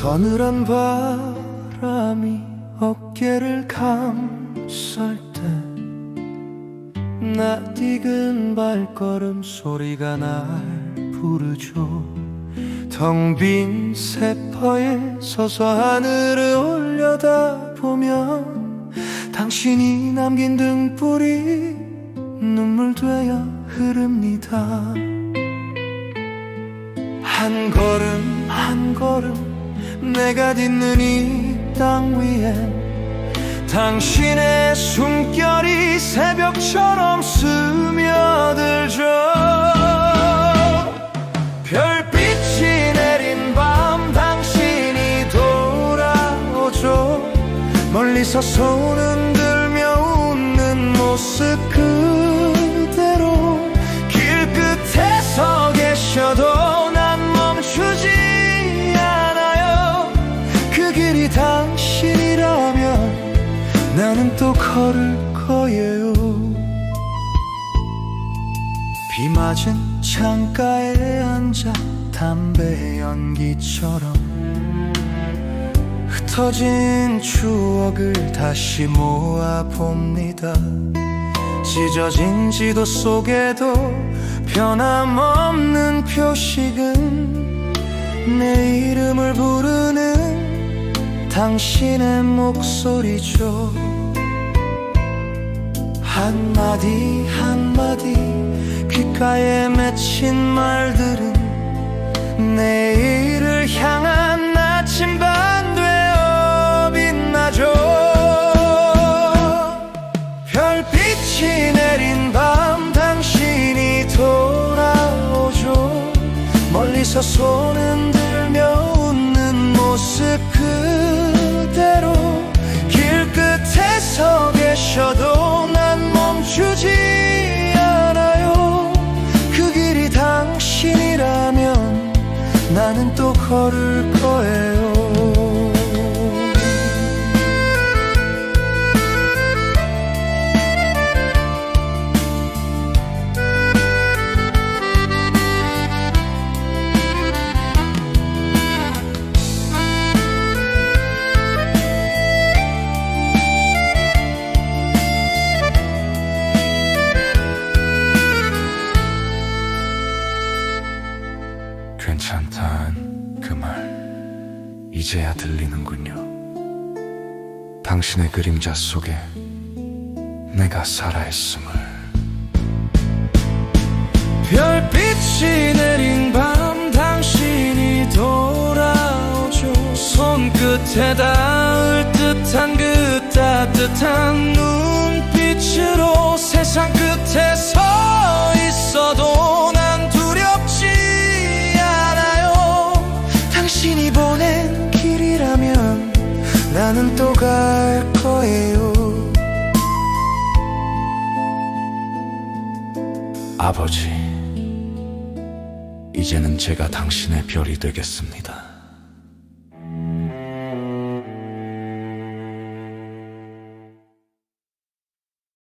서늘한 바람이 어깨를 감쌀 때 낯익은 발걸음 소리가 날 부르죠 텅빈 세퍼에 서서 하늘을 올려다 보면 당신이 남긴 등불이 눈물 되어 흐릅니다. 한 걸음 한 걸음 내가 딛는 이 땅 위엔 당신의 숨결이 새벽처럼 스 멀리서 손 흔들며 웃는 모습 그대로 길 끝에 서 계셔도 난 멈추지 않아요. 그 길이 당신이라면 나는 또 걸을 거예요. 비 맞은 창가에 앉아 담배 연기처럼 흩어진 추억을 다시 모아봅니다. 찢어진 지도 속에도 변함없는 표식은 내 이름을 부르는 당신의 목소리죠. 한마디 한마디 귓가에 맺힌 말들은 멀리서 손 흔들며 웃는 모습 그대로 길 끝에 서 계셔도 난 멈추지 않아요. 그 길이 당신이라면 나는 또 걸을 거예요 괜찮단 그 말. 이제야 들리는군요. 당신의 그림자 속에 내가 살아있음을. 별빛이 내린 밤 당신이 돌아오죠. 손끝에 닿을 듯한 그 따뜻한 눈빛으로 세상 끝에 서 보낸 길이라면 나는 또 갈 거예요 아버지 이제는 제가 당신의 별이 되겠습니다.